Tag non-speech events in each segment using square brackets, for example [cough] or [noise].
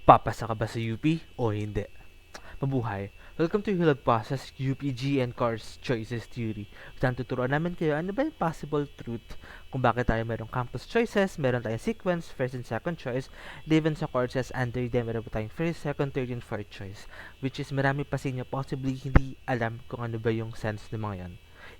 Papasa ka ba sa UP o hindi? Mabuhay! Welcome to Hilog Process UPG and Course Choices Theory. Saan tuturuan namin kayo ano ba yung possible truth kung bakit tayo mayroong campus choices, meron tayong sequence, first and second choice, even sa courses under them, meron po tayong first, second, third, and fourth choice. Which is marami pa sa inyo possibly hindi alam kung ano ba yung sense ng mga yan.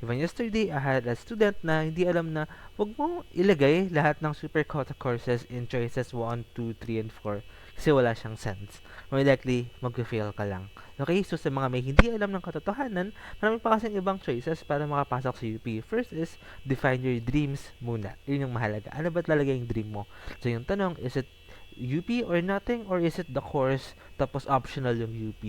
Even yesterday, I had a student na hindi alam na wag mo ilagay lahat ng super quota courses in choices 1, 2, 3, and 4 kasi wala siyang sense. More likely, mag-fail ka lang. Okay, so sa mga may hindi alam ng katotohanan, marami pa kasing ibang choices para makapasok sa UP. First is, define your dreams muna. Yun yung mahalaga. Ano ba talaga yung dream mo? So yung tanong, is it UP or nothing? Or is it the course tapos optional yung UP?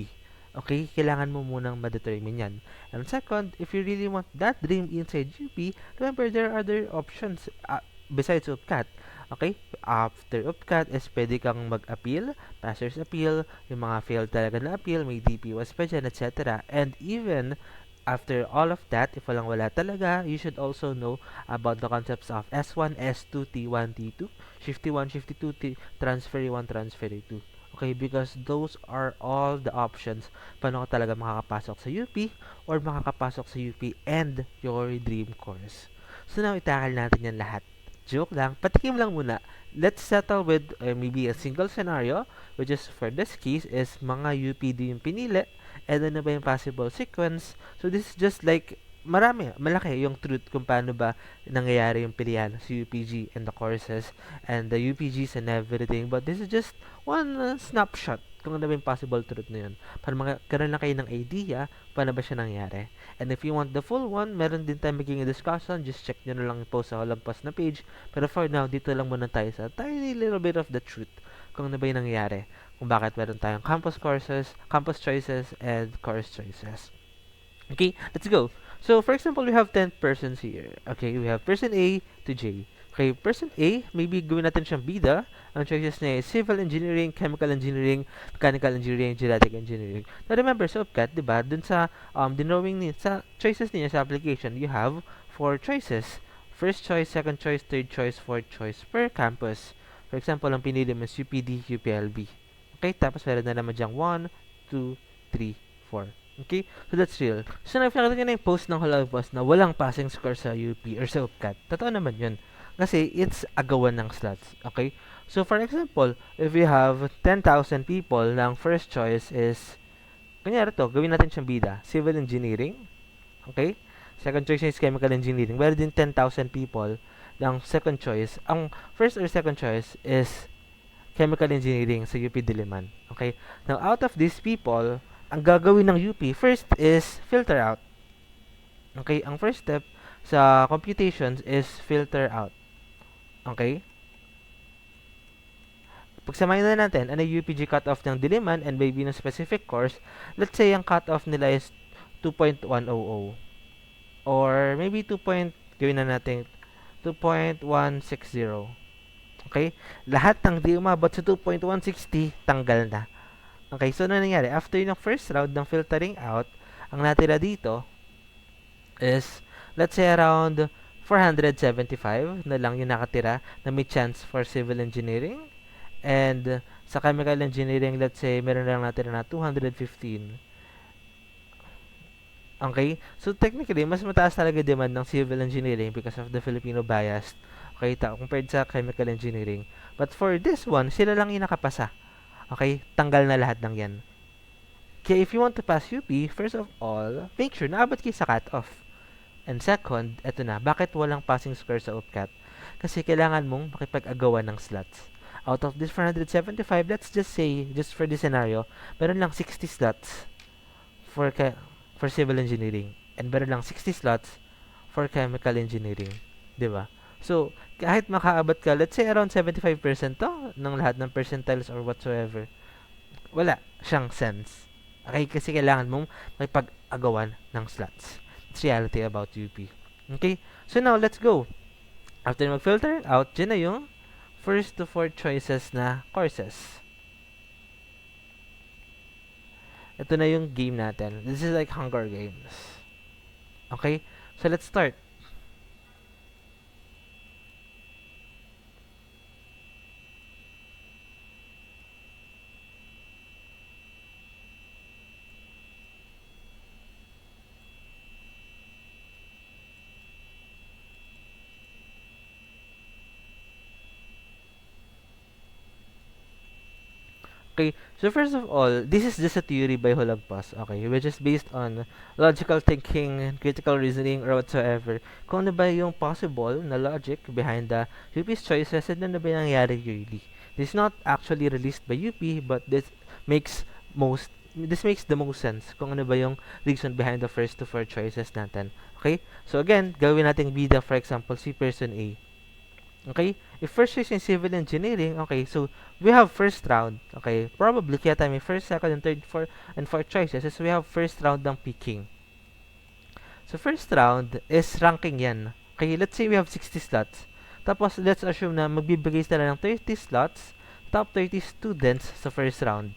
Okay, kailangan mo munang ma-determine yan. And second, if you really want that dream inside UP, remember there are other options uh, besides UPCAT. Okay? After UPCAT is pwede kang mag-appeal, passer's appeal, yung mga failed talaga na appeal, may DPWAS pa dyan, etc. And even after all of that, if walang wala talaga, you should also know about the concepts of S1, S2, T1, T2, Shifty 1, Shifty 2, T Transfer 1, Transfer 2. Okay, because those are all the options paano ka talaga makakapasok sa UP or makakapasok sa UP and your dream course. So now, itakal natin yan lahat. Joke lang. Patikim lang muna. Let's settle with uh, maybe a single scenario, which is for this case is mga UPD yung pinili, and ano ba yung possible sequence. So this is just like marami, malaki yung truth kung paano ba nangyayari yung pilihan sa UPG and the courses and the UPGs and everything. But this is just one uh, snapshot kung ano ba yung possible truth na yun. Para magkaroon lang kayo ng idea paano ba siya nangyari. And if you want the full one, meron din tayo magiging discussion. Just check nyo na lang post sa Olympus na page. Pero for now, dito lang muna tayo sa tiny little bit of the truth kung ano ba yung nangyari. Kung bakit meron tayong campus courses, campus choices, and course choices. Okay, let's go. So, for example, we have 10 persons here. Okay, we have person A to J. Okay, person A, maybe gawin natin siyang bida. Ang choices niya is civil engineering, chemical engineering, mechanical engineering, genetic engineering. Now, remember, sa UPCAT, di ba, dun sa um, dinowing niya, sa choices niya sa application, you have four choices. First choice, second choice, third choice, fourth choice per campus. For example, ang pinili mo is UPD, UPLB. Okay, tapos meron na naman diyang 1, 2, 3, 4. Okay? So, that's real. So, nakita nyo na yung post ng Halal Boss na walang passing score sa UP or sa UPCAT. Totoo naman yun. Kasi it's agawan ng slots. Okay? So for example, if we have 10,000 people, ang first choice is, kanyari to, gawin natin siyang bida, civil engineering. Okay? Second choice is chemical engineering. Meron din 10,000 people, ang second choice, ang first or second choice is chemical engineering sa UP Diliman. Okay? Now, out of these people, ang gagawin ng UP, first is filter out. Okay? Ang first step sa computations is filter out. Okay? Pagsamahin na natin, ano yung UPG cutoff ng Diliman and maybe ng specific course, let's say ang cutoff nila is 2.100 or maybe 2. gawin na natin 2.160. Okay? Lahat ng di umabot sa 2.160, tanggal na. Okay, so ano nangyari? After yung first round ng filtering out, ang natira dito is, let's say around 475 na lang yung nakatira na may chance for civil engineering. And sa chemical engineering, let's say, meron lang natira na 215. Okay? So, technically, mas mataas talaga demand ng civil engineering because of the Filipino bias. Okay? Ta compared sa chemical engineering. But for this one, sila lang yung nakapasa. Okay? Tanggal na lahat ng yan. Kaya if you want to pass UP, first of all, make sure na abot kayo sa cut-off. And second, eto na, bakit walang passing score sa UPCAT? Kasi kailangan mong makipag-agawan ng slots. Out of this 475, let's just say, just for this scenario, meron lang 60 slots for for civil engineering. And meron lang 60 slots for chemical engineering. Di ba? So, kahit makaabot ka, let's say around 75% to ng lahat ng percentiles or whatsoever, wala siyang sense. Okay? Kasi kailangan mong makipag-agawan ng slots. It's reality about UP. Okay? So now, let's go. After mag-filter out, dyan na yung first to four choices na courses. Ito na yung game natin. This is like Hunger Games. Okay? So, let's start. Okay, so first of all, this is just a theory by Hulagpas, okay, which is based on logical thinking, critical reasoning, or whatsoever. Kung ano ba yung possible na logic behind the UP's choices and ano ba yung nangyari really. This is not actually released by UP, but this makes most this makes the most sense kung ano ba yung reason behind the first two four choices natin. Okay? So again, gawin natin bida for example si person A. Okay? If first choice in civil engineering, okay, so we have first round. Okay? Probably kaya tayo may first, second, and third, fourth, and fourth choices is we have first round ng picking. So first round is ranking yan. Okay, let's say we have 60 slots. Tapos let's assume na magbibigay sila ng 30 slots, top 30 students sa first round.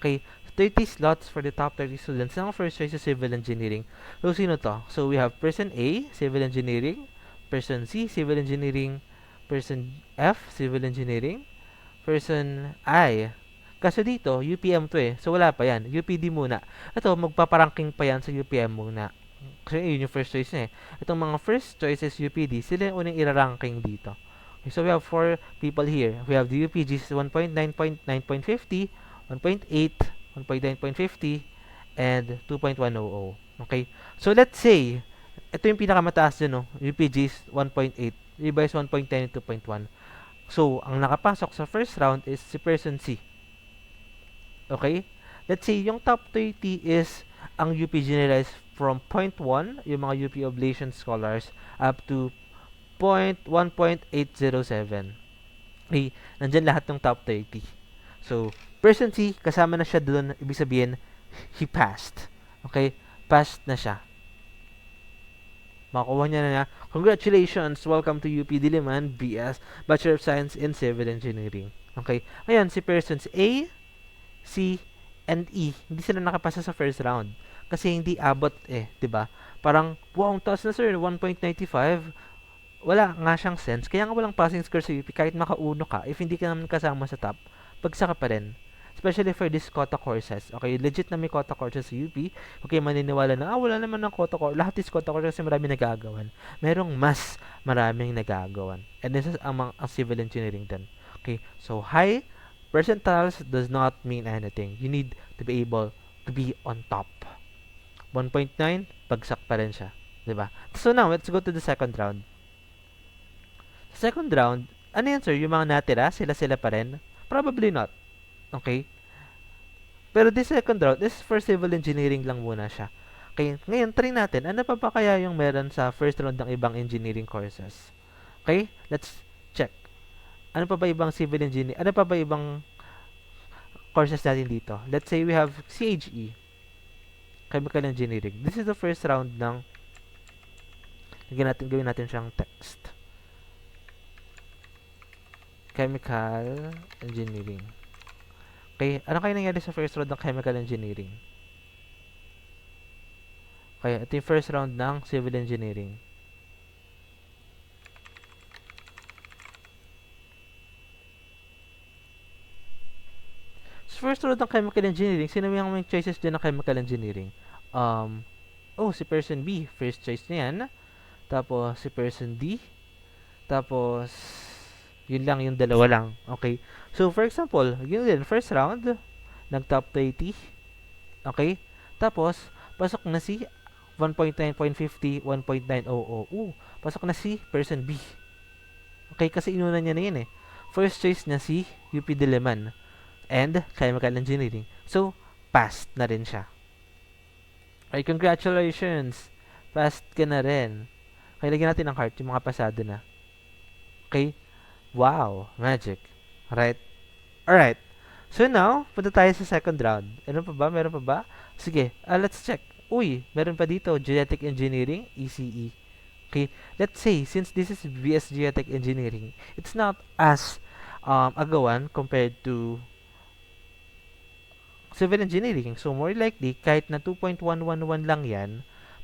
Okay, 30 slots for the top 30 students ng first choice sa civil engineering. So sino to? So we have person A, civil engineering, person C, civil engineering, person F, civil engineering, person I. Kasi dito, UPM to eh. So wala pa yan. UPD muna. Ito, magpaparanking pa yan sa UPM muna. Kasi yun yung first choice niya eh. Itong mga first choices UPD, sila yung unang iraranking dito. Okay, so we have four people here. We have the UPGs 1.9.9.50, 1.8, 1.9.50, and 2.100. Okay? So let's say, ito yung pinakamataas dyan, no? UPGs 1.8, iba is 1.10 and 2.1. So, ang nakapasok sa first round is si person C. Okay? Let's say, yung top 30 is ang UP generalized from 0.1, yung mga UP Oblation Scholars, up to 0.1.807. Okay, nandyan lahat ng top 30. So, person C, kasama na siya doon, ibig sabihin, he passed. Okay, passed na siya. Makuha niya na na, congratulations, welcome to UP Diliman, BS, Bachelor of Science in Civil Engineering. Okay, ngayon, si persons A, C, and E, hindi sila nakapasa sa first round. Kasi hindi abot eh, ba? Parang, wow, ang taas na sir, 1.95. Wala nga siyang sense. Kaya nga walang passing score sa UP kahit makauno ka. If hindi ka naman kasama sa top, pagsaka pa rin. Especially for these quota courses. Okay, legit na may quota courses sa UP. Okay, maniniwala na, ah, wala naman ng quota course. Lahat is quota courses kasi marami nagagawan. Merong mas maraming nagagawan. And this is mga- ang civil engineering din. Okay, so high percentiles does not mean anything. You need to be able to be on top. 1.9, bagsak pa rin siya. 'Di ba? So now, let's go to the second round. Second round, ano yan sir? Yung mga natira, sila-sila pa rin? Probably not. Okay? Pero this second round is for civil engineering lang muna siya. Okay, ngayon try natin, ano pa ba kaya yung meron sa first round ng ibang engineering courses? Okay, let's check. Ano pa ba ibang civil engineering? Ano pa ba ibang courses natin dito? Let's say we have CHE, Chemical Engineering. This is the first round ng Lagyan natin, gawin natin siyang text. Chemical Engineering. Okay, ano kaya nangyari sa first round ng Chemical Engineering? Okay, ito yung first round ng Civil Engineering. Sa first round ng Chemical Engineering, sino yung may choices dyan ng Chemical Engineering? Um, oh, si person B, first choice niya yan. Tapos, si person D. Tapos, yun lang, yung dalawa lang. Okay? So, for example, yun din, first round, nag-top 30. Okay? Tapos, pasok na si 1.9.50, 1.900. Uh, pasok na si person B. Okay? Kasi inuna niya na yun eh. First choice na si UP Diliman and Chemical Engineering. So, passed na rin siya. Okay, congratulations! Passed ka na rin. Okay, lagyan natin ng heart, yung mga pasado na. Okay? Wow! Magic. Alright? Alright. So now, punta tayo sa second round. Meron pa ba? Meron pa ba? Sige, uh, let's check. Uy, meron pa dito, Genetic Engineering, ECE. Okay, let's say, since this is BS Genetic Engineering, it's not as um, agawan compared to civil engineering. So, more likely, kahit na 2.111 lang yan,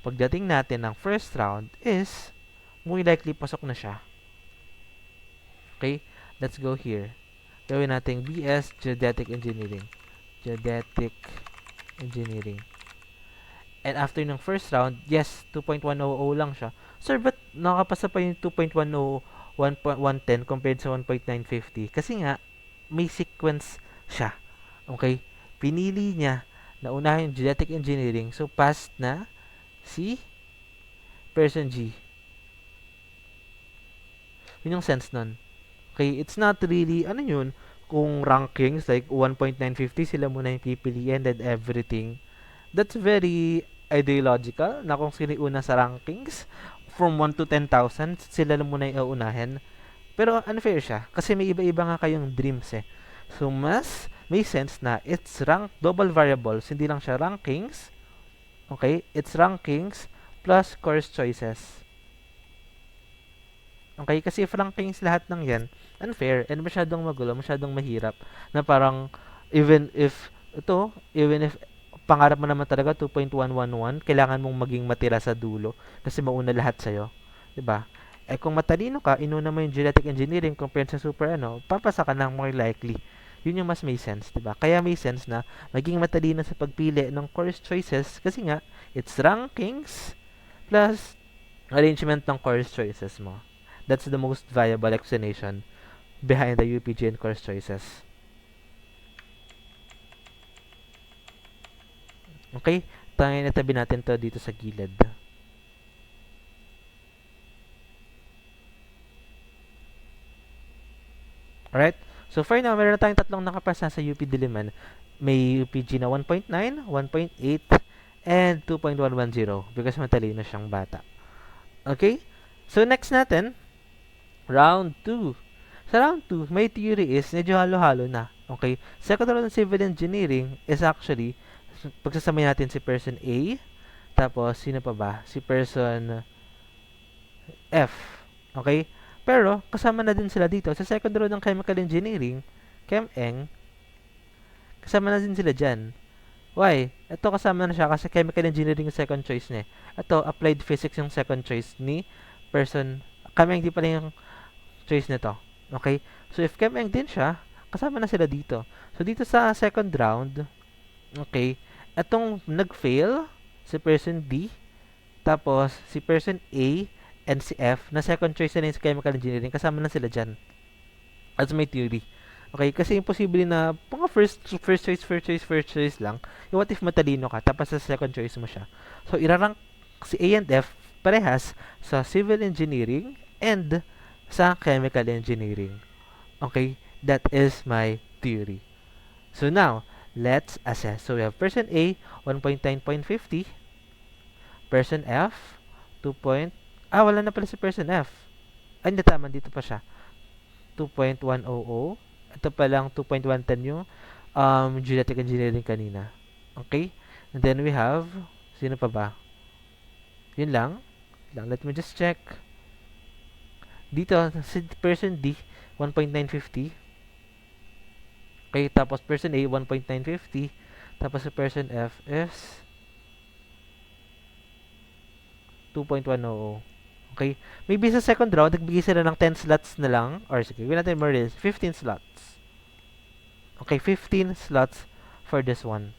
pagdating natin ng first round is, more likely, pasok na siya. Okay? Let's go here. Gawin natin BS Geodetic Engineering. Geodetic Engineering. And after ng first round, yes, 2.100 lang siya. Sir, but nakapasa pa yung 2.10, 1.110 compared sa 1.950? Kasi nga, may sequence siya. Okay? Pinili niya na unahin yung genetic engineering. So, passed na si person G. Yun yung sense nun. Okay? It's not really, ano yun, kung rankings, like 1.950, sila muna yung pipiliin and everything. That's very ideological na kung sino una sa rankings from 1 to 10,000, sila muna yung uunahin. Pero unfair siya kasi may iba-iba nga kayong dreams eh. So mas may sense na it's rank double variables, hindi lang siya rankings. Okay? It's rankings plus course choices. Okay? Kasi if rankings lahat ng yan, unfair and masyadong magulo, masyadong mahirap na parang even if ito, even if pangarap mo naman talaga 2.111, kailangan mong maging matira sa dulo kasi mauna lahat sa'yo. ba? Eh kung matalino ka, inuna mo yung genetic engineering compared sa super ano, papasa ka ng more likely. Yun yung mas may sense, 'di ba? Kaya may sense na maging matalino sa pagpili ng course choices kasi nga it's rankings plus arrangement ng course choices mo. That's the most viable explanation behind the UPG and course choices. Okay? Tayo na tabi natin to dito sa gilid. Alright? So far now, meron na tayong tatlong nakapasa sa UP Diliman. May UPG na 1.9, 1.8, and 2.110 because matalino siyang bata. Okay? So next natin, round 2. Sa round 2, may theory is medyo halo-halo na. Okay? Second round ng civil engineering is actually pagsasamay natin si person A, tapos sino pa ba? Si person F. Okay? Pero, kasama na din sila dito. Sa second row ng chemical engineering, Chem Eng, kasama na din sila dyan. Why? Ito kasama na siya kasi chemical engineering yung second choice niya. Ito, applied physics yung second choice ni person. Chem Eng di pala yung choice nito. Okay? So, if Chem Eng din siya, kasama na sila dito. So, dito sa second round, okay, etong nag-fail, si person D, tapos si person A and si F, na second choice na sa chemical engineering, kasama na sila dyan. As my theory. Okay, kasi imposible na mga first first choice, first choice, first choice lang. Yung what if matalino ka, tapos sa second choice mo siya. So, irarank si A and F parehas sa civil engineering and sa chemical engineering. Okay, that is my theory. So now, let's assess. So we have person A, 1.9.50. Person F, 2. Point, ah, wala na pala si person F. Ay, hindi tama. Dito pa siya. 2.100. Ito pa lang 2.110 yung um, genetic engineering kanina. Okay? And then we have, sino pa ba? Yun lang. lang. Let me just check. Dito, si person D, 1.950. Okay, tapos person A, 1.950. Tapos sa person F is 2.100. Okay? Maybe sa second round, nagbigay sila ng 10 slots na lang. Or sige, gawin natin more 15 slots. Okay, 15 slots for this one.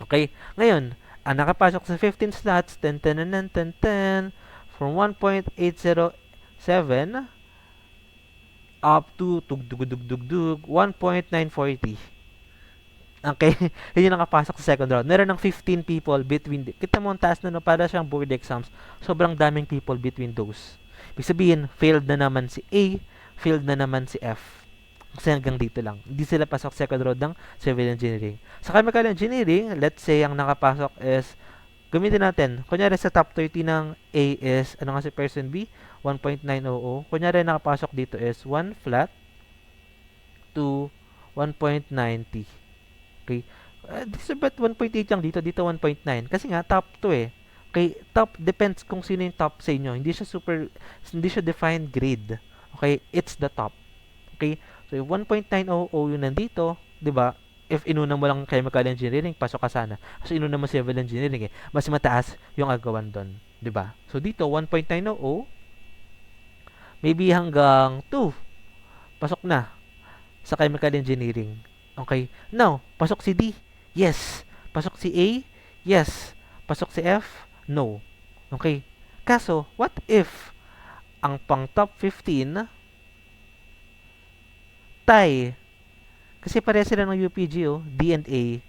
Okay? Ngayon, ang nakapasok sa 15 slots, 10, 10, 10, 10, 10, from 1.807 up to tugdugdugdugdug 1.940. Okay? [laughs] Yun yung nakapasok sa second round. Meron ng 15 people between, kita mo ang taas na no, para siyang board exams. Sobrang daming people between those. Ibig sabihin, failed na naman si A, failed na naman si F. Kasi hanggang dito lang. Hindi sila pasok second round ng civil engineering. Sa chemical engineering, let's say ang nakapasok is gamitin natin. Kunyari sa top 30 ng A is, ano nga si person B? 1.900. Kunyari nakapasok dito is 1 flat to 1.90. Okay? Uh, is about 1.8 lang dito, dito 1.9. Kasi nga, top 2 eh. Okay, top depends kung sino yung top sa inyo. Hindi siya super, hindi siya defined grade. Okay, it's the top. Okay, so 1.900 yung nandito, di ba? if inuna mo lang chemical engineering, pasok ka sana. Kasi inuna mo civil engineering eh. Mas mataas yung agawan doon. ba diba? So, dito, 1.900, maybe hanggang 2. Pasok na sa chemical engineering. Okay. Now, pasok si D. Yes. Pasok si A. Yes. Pasok si F. No. Okay. Kaso, what if ang pang top 15 tie Kasi pare sila ng UPG, oh. D and A.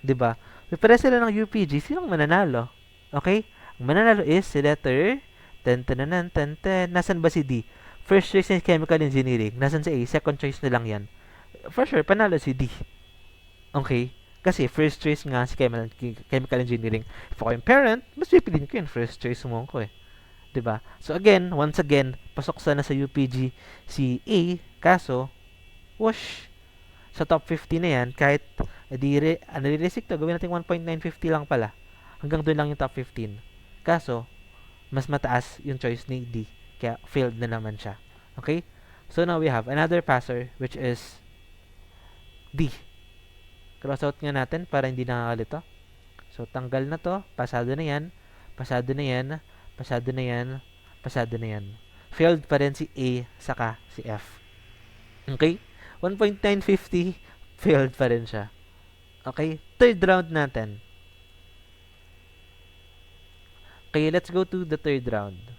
'Di ba? Pare sila ng UPG, sinong mananalo? Okay? Ang mananalo is si letter ten ten ten ten ten. Nasaan ba si D? First choice is chemical engineering. Nasaan si A? Second choice na lang yan. For sure, panalo si D. Okay? Kasi first choice nga si chemical, chemical engineering. If ako yung parent, mas pipiliin ko yun. First choice mo ko eh. 'Di ba? So again, once again, pasok sana sa UPG si A, kaso whoosh sa top 50 na yan, kahit edi re, ano to, gawin natin 1.950 lang pala. Hanggang doon lang yung top 15. Kaso, mas mataas yung choice ni D. Kaya failed na naman siya. Okay? So now we have another passer which is D. Cross out nga natin para hindi nakakalito. So tanggal na to, pasado na yan, pasado na yan, pasado na yan, pasado na yan. Failed pa rin si A saka si F. Okay? 1.950 failed pa rin siya. Okay? Third round natin. Okay, let's go to the third round.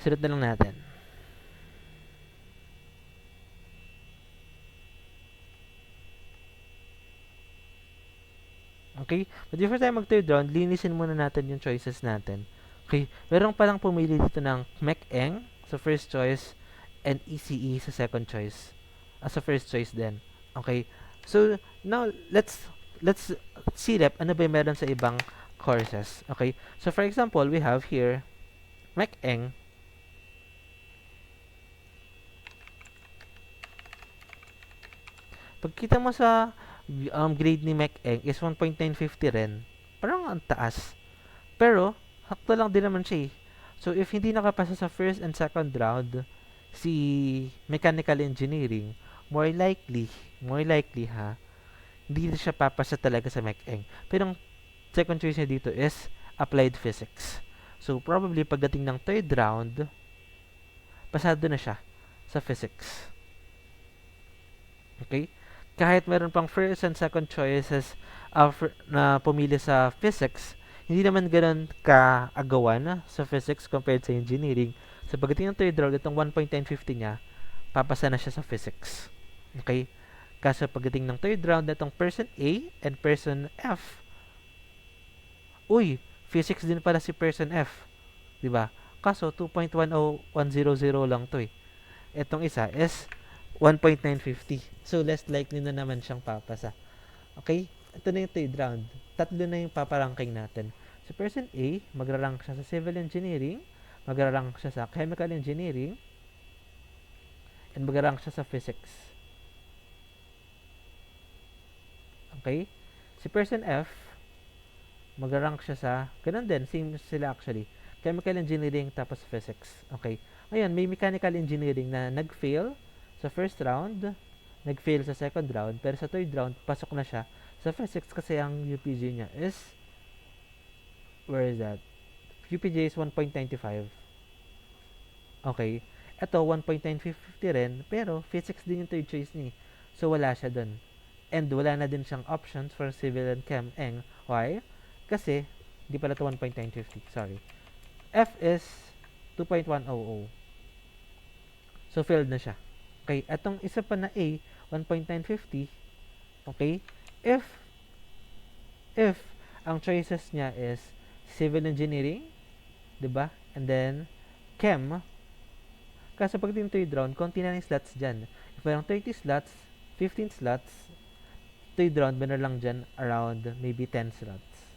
Sunod na lang natin. Okay? But before tayo mag third round, linisin muna natin yung choices natin. Okay? Meron palang pumili dito ng MECEng sa first choice and ECE sa second choice. As a first choice din. Okay? So, now, let's let's see rep ano ba yung meron sa ibang courses. Okay? So, for example, we have here MECEng Pagkita mo sa um, grade ni MECEng is 1.950 rin. Parang ang taas. Pero, hakto lang din naman siya eh. So, if hindi nakapasa sa first and second round, si mechanical engineering, more likely, more likely ha, hindi siya papasa talaga sa MECEng. Pero ang second choice niya dito is applied physics. So, probably pagdating ng third round, pasado na siya sa physics. Okay? kahit meron pang first and second choices uh, na pumili sa physics, hindi naman ganoon kaagawan sa physics compared sa engineering. So pagdating ng third round, itong 1.1050 niya, papasa na siya sa physics. Okay? Kaso pagdating ng third round, itong person A and person F, uy, physics din pala si person F. ba? Kaso 2.10100 lang 'to eh. Etong isa is 1.950. So, less likely na naman siyang papasa. Okay? Ito na yung third round. Tatlo na yung paparanking natin. So, person A, magrarank siya sa civil engineering, magrarank siya sa chemical engineering, and magrarank siya sa physics. Okay? Si person F, magrarank siya sa, ganun din, same sila actually. Chemical engineering tapos physics. Okay? Ngayon, may mechanical engineering na nag-fail, sa first round, nag-fail sa second round, pero sa third round, pasok na siya. Sa physics kasi ang UPG niya is, where is that? UPG is 1.95. Okay. Ito, 1.950 rin, pero physics din yung third choice ni. So, wala siya dun. And wala na din siyang options for civil and chem eng. Why? Kasi, di pala to 1.950. Sorry. F is 2.100. So, failed na siya. Okay, atong isa pa na A, 1.950, okay, if, if, ang choices niya is civil engineering, di ba? And then, chem, kasi pag yung third round, konti na yung slots dyan. If mayroong 30 slots, 15 slots, third round, meron lang dyan around maybe 10 slots.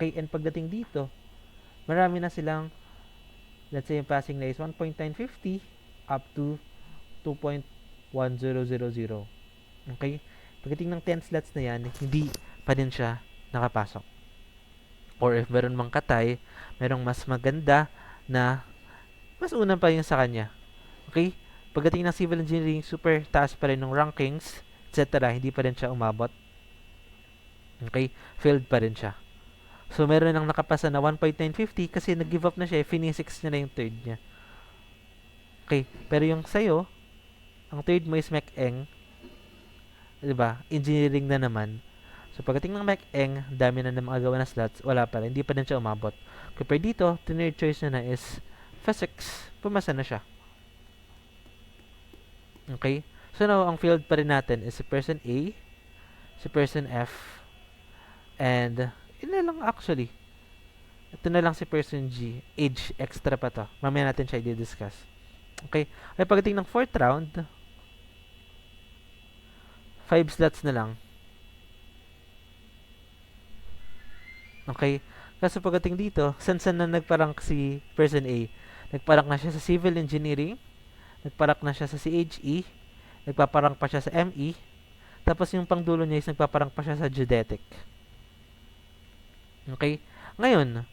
Okay, and pagdating dito, marami na silang, let's say yung passing na is 1.950, up to 2.1000. Okay? Pagdating ng 10 slots na yan, hindi pa din siya nakapasok. Or if meron mang katay, merong mas maganda na mas una pa yung sa kanya. Okay? Pagdating ng civil engineering, super taas pa rin ng rankings, etc. Hindi pa rin siya umabot. Okay? Failed pa rin siya. So, meron nang nakapasa na 1.950 kasi nag-give up na siya. Finisics niya na yung third niya. Okay, pero yung sa'yo, ang third mo is MECEng, 'di ba? Engineering na naman. So pagdating ng MEC-Eng, dami na ng mga gawa na slots, wala pa rin, hindi pa din siya umabot. Compare dito, third choice na na is physics. Pumasa na siya. Okay? So now, ang field pa rin natin is si person A, si person F, and yun na lang actually. Ito na lang si person G. Age, extra pa to. Mamaya natin siya i-discuss. Okay? Ay pagdating ng fourth round, 5 slots na lang. Okay? Kaso pagdating dito, saan saan na nagparang si person A? Nagparang na siya sa civil engineering, nagparang na siya sa CHE, nagpaparang pa siya sa ME, tapos yung pangdulo niya is nagpaparang pa siya sa geodetic. Okay? Ngayon,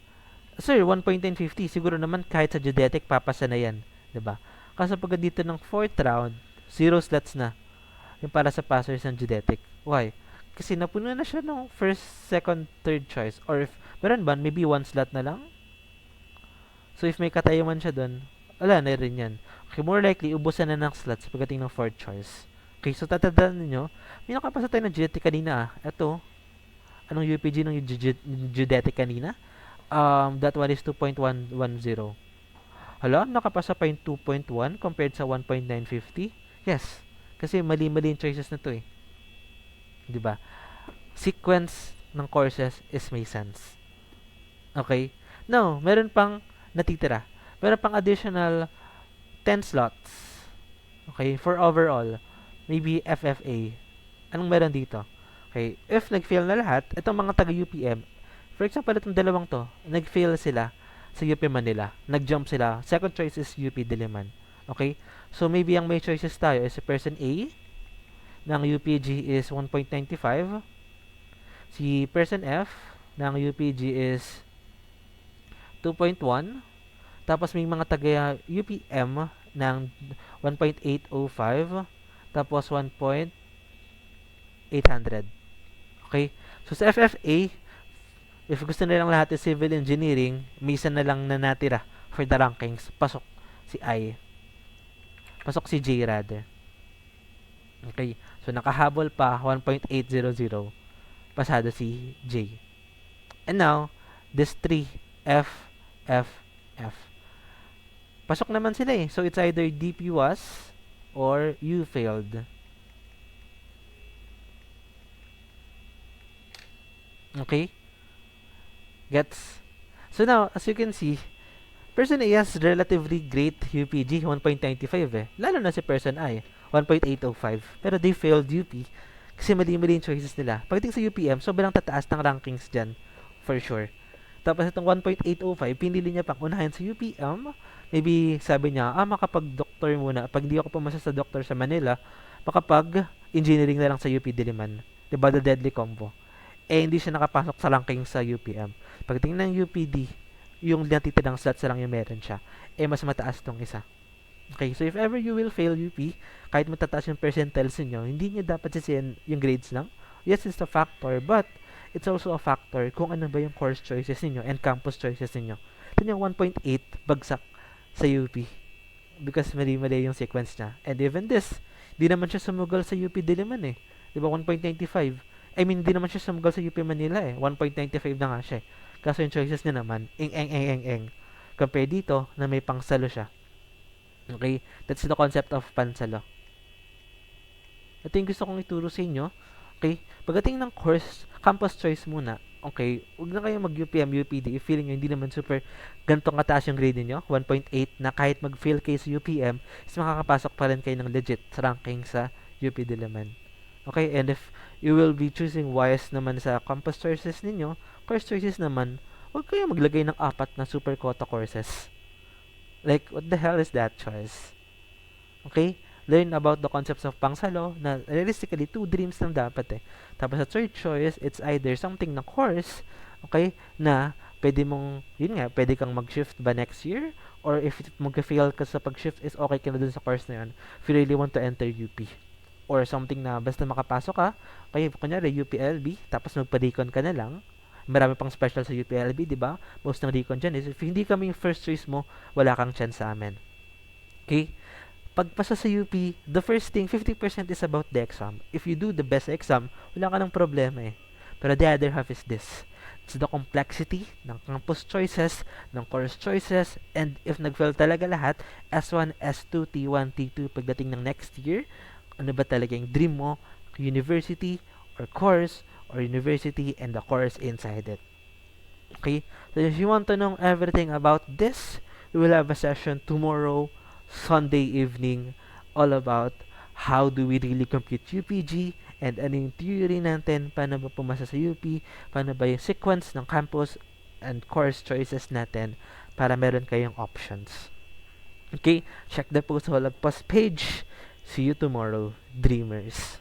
sir, 1.1050, siguro naman kahit sa geodetic, papasa na yan. ba? Kaso pag dito ng fourth round, zero slots na. Yung para sa passers ng geodetic. Why? Kasi napuno na siya ng first, second, third choice. Or if, meron ba, maybe one slot na lang? So if may katayuman siya doon, wala na rin yan. Okay, more likely, ubusan na ng slots pagdating ng fourth choice. Okay, so tatandaan ninyo, may nakapasa tayo ng geodetic kanina. Ito, anong UPG ng geodetic kanina? Um, that one is 2.110. Hala, nakapasa pa yung 2.1 compared sa 1.950? Yes, kasi mali-mali yung choices na to eh. 'Di ba? Sequence ng courses is may sense. Okay? Now, meron pang natitira. Meron pang additional 10 slots. Okay, for overall. Maybe FFA. Anong meron dito? Okay, if nag-fail na lahat, itong mga taga-UPM, for example, itong dalawang to, nag-fail sila sa UP Manila. Nag-jump sila. Second choice is UP Diliman. Okay? So, maybe ang may choices tayo is si person A ng UPG is 1.95. Si person F ng UPG is 2.1. Tapos may mga taga UPM ng 1.805. Tapos 1.800. Okay? So sa FFA, if gusto nilang lahat is civil engineering, misa na lang na natira for the rankings. Pasok si I. Pasok si J rather. Okay. So nakahabol pa 1.800. Pasado si J. And now, this 3 F F F. Pasok naman sila eh. So it's either DP was or you failed. Okay? Gets? So now, as you can see, person A has relatively great UPG, 1.95 eh. Lalo na si person I, 1.805. Pero they failed UP kasi mali-mali yung choices nila. Pagdating sa UPM, sobrang tataas ng rankings dyan, for sure. Tapos itong 1.805, pinili niya pang unahin sa UPM. Maybe sabi niya, ah, makapag-doctor muna. Pag di ako pumasa sa doctor sa Manila, makapag-engineering na lang sa UP Diliman. Diba, the deadly combo. Eh, hindi siya nakapasok sa ranking sa UPM. Pagdating ng UPD, yung natitirang slots lang yung meron siya. Eh, mas mataas tong isa. Okay, so if ever you will fail UP, kahit matataas yung percentiles niyo, hindi niyo dapat sisiyan yung grades lang. Yes, it's a factor, but it's also a factor kung ano ba yung course choices niyo and campus choices niyo. Ito yung 1.8 bagsak sa UP because mali-mali yung sequence niya. And even this, di naman siya sumugal sa UP Diliman eh. Di ba 1.95? I mean, di naman siya sumugal sa UP Manila eh. 1.95 na nga siya eh. Kaso yung choices niya naman, ing eng eng eng eng. Compare dito na may pangsalo siya. Okay? That's the concept of pansalo. Ito yung gusto kong ituro sa inyo. Okay? Pagdating ng course, campus choice muna. Okay? Huwag na kayo mag-UPM, UPD. If feeling nyo hindi naman super gantong kataas yung grade niyo 1.8 na kahit mag-fail kayo sa UPM, is makakapasok pa rin kayo ng legit ranking sa UP Diliman. Okay? And if you will be choosing wise naman sa campus choices ninyo, course choices naman, huwag kayo maglagay ng apat na super quota courses. Like, what the hell is that choice? Okay? Learn about the concepts of pangsalo na realistically, two dreams lang dapat eh. Tapos sa third choice, it's either something na course, okay, na pwede mong, yun nga, pwede kang mag-shift ba next year? Or if mag-fail ka sa pag-shift, is okay ka na dun sa course na yun. If you really want to enter UP. Or something na basta makapasok ka, kaya kunyari UPLB, tapos magpa-recon ka na lang, marami pang special sa UPLB, di ba? Most ng recon dyan is, if hindi kami yung first choice mo, wala kang chance sa amin. Okay? pagpasa sa UP, the first thing, 50% is about the exam. If you do the best exam, wala ka ng problema eh. Pero the other half is this. It's the complexity ng campus choices, ng course choices, and if nag-fail talaga lahat, S1, S2, T1, T2, pagdating ng next year, ano ba talaga yung dream mo, university, or course, or university, and the course inside it. Okay? So if you want to know everything about this, we will have a session tomorrow, Sunday evening, all about how do we really compute UPG and ano yung theory natin, paano ba pumasa sa UP, paano ba yung sequence ng campus and course choices natin para meron kayong options. Okay? Check the post sa Post page. See you tomorrow, dreamers.